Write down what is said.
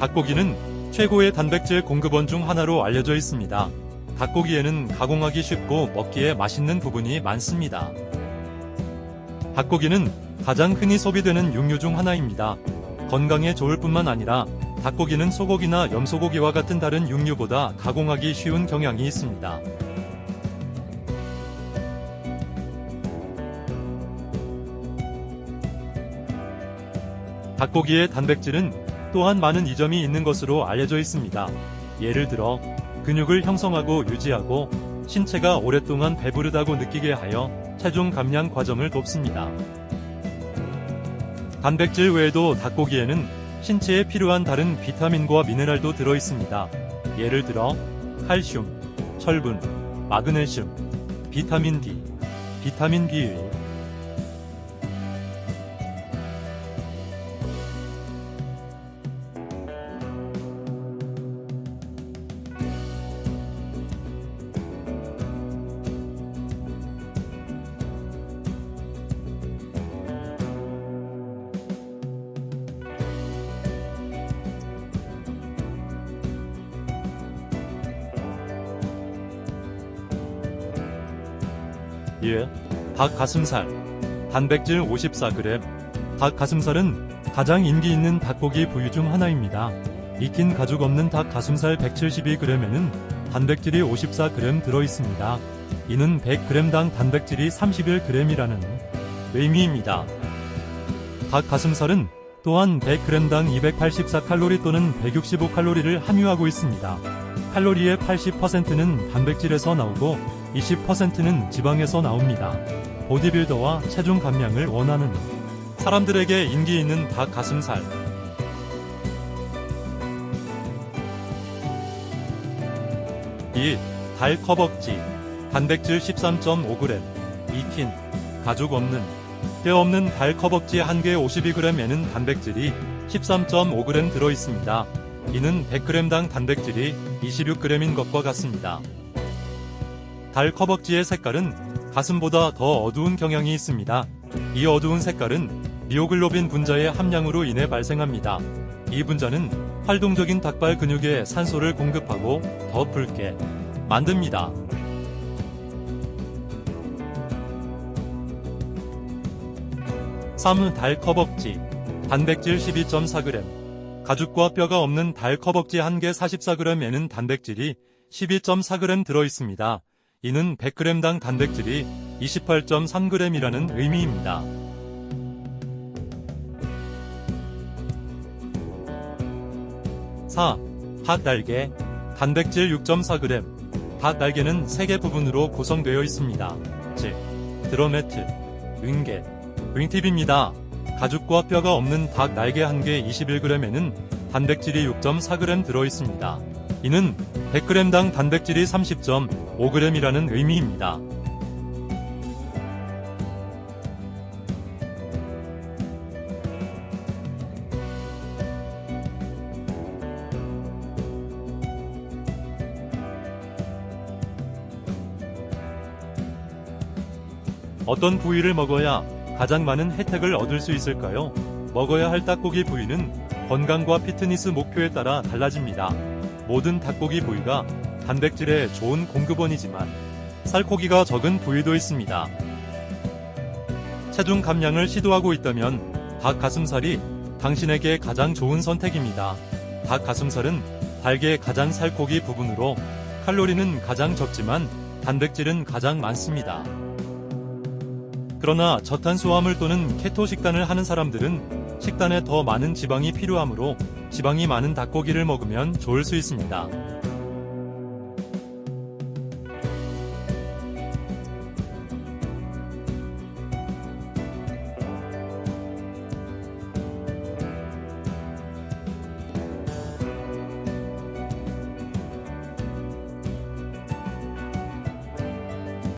닭고기는 최고의 단백질 공급원 중 하나로 알려져 있습니다. 닭고기에는 가공하기 쉽고 먹기에 맛있는 부분이 많습니다. 닭고기는 가장 흔히 소비되는 육류 중 하나입니다. 건강에 좋을 뿐만 아니라 닭고기는 소고기나 염소고기와 같은 다른 육류보다 가공하기 쉬운 경향이 있습니다. 닭고기의 단백질은 또한 많은 이점이 있는 것으로 알려져 있습니다. 예를 들어 근육을 형성하고 유지하고 신체가 오랫동안 배부르다고 느끼게 하여 체중 감량 과정을 돕습니다. 단백질 외에도 닭고기에는 신체에 필요한 다른 비타민과 미네랄도 들어 있습니다. 예를 들어 칼슘, 철분, 마그네슘, 비타민 D, 비타민 B1, 예, 닭 가슴살, 단백질 54g. 닭 가슴살은 가장 인기 있는 닭고기 부위 중 하나입니다. 익힌 가죽 없는 닭 가슴살 172g에는 단백질이 54g 들어 있습니다. 이는 100g당 단백질이 31g이라는 의미입니다. 닭 가슴살은 또한 100g당 284칼로리 또는 165칼로리를 함유하고 있습니다. 칼로리의 80%는 단백질에서 나오고 20%는 지방에서 나옵니다. 보디빌더와 체중 감량을 원하는 사람들에게 인기 있는 닭 가슴살. 이달 커벅지 단백질 13.5g 익힌 가죽 없는 뼈 없는 달 커벅지 한 개 52g에는 단백질이 13.5g 들어 있습니다. 이는 100g당 단백질이 26g인 것과 같습니다. 달 커벅지의 색깔은 가슴보다 더 어두운 경향이 있습니다. 이 어두운 색깔은 미오글로빈 분자의 함량으로 인해 발생합니다. 이 분자는 활동적인 닭발 근육에 산소를 공급하고 더 붉게 만듭니다. 삼달 커벅지 단백질 12.4g 가죽과 뼈가 없는 달 커벅지 한 개 44g에는 단백질이 12.4g 들어 있습니다. 이는 100g당 단백질이 28.3g이라는 의미입니다. 4. 닭날개 단백질 6.4g 닭 날개는 3개 부분으로 구성되어 있습니다. 즉, 드로메트, 윙겟, 윙팁입니다. 가죽과 뼈가 없는 닭 날개 한 개 21g에는 단백질이 6.4g 들어 있습니다. 이는 100g당 단백질이 30.5g이라는 의미입니다. 어떤 부위를 먹어야 가장 많은 혜택을 얻을 수 있을까요? 먹어야 할 닭고기 부위는 건강과 피트니스 목표에 따라 달라집니다. 모든 닭고기 부위가 단백질의 좋은 공급원이지만 살코기가 적은 부위도 있습니다. 체중 감량을 시도하고 있다면 닭 가슴살이 당신에게 가장 좋은 선택입니다. 닭 가슴살은 닭의 가장 살코기 부분으로 칼로리는 가장 적지만 단백질은 가장 많습니다. 그러나 저탄수화물 또는 케토 식단을 하는 사람들은 식단에 더 많은 지방이 필요하므로 지방이 많은 닭고기를 먹으면 좋을 수 있습니다.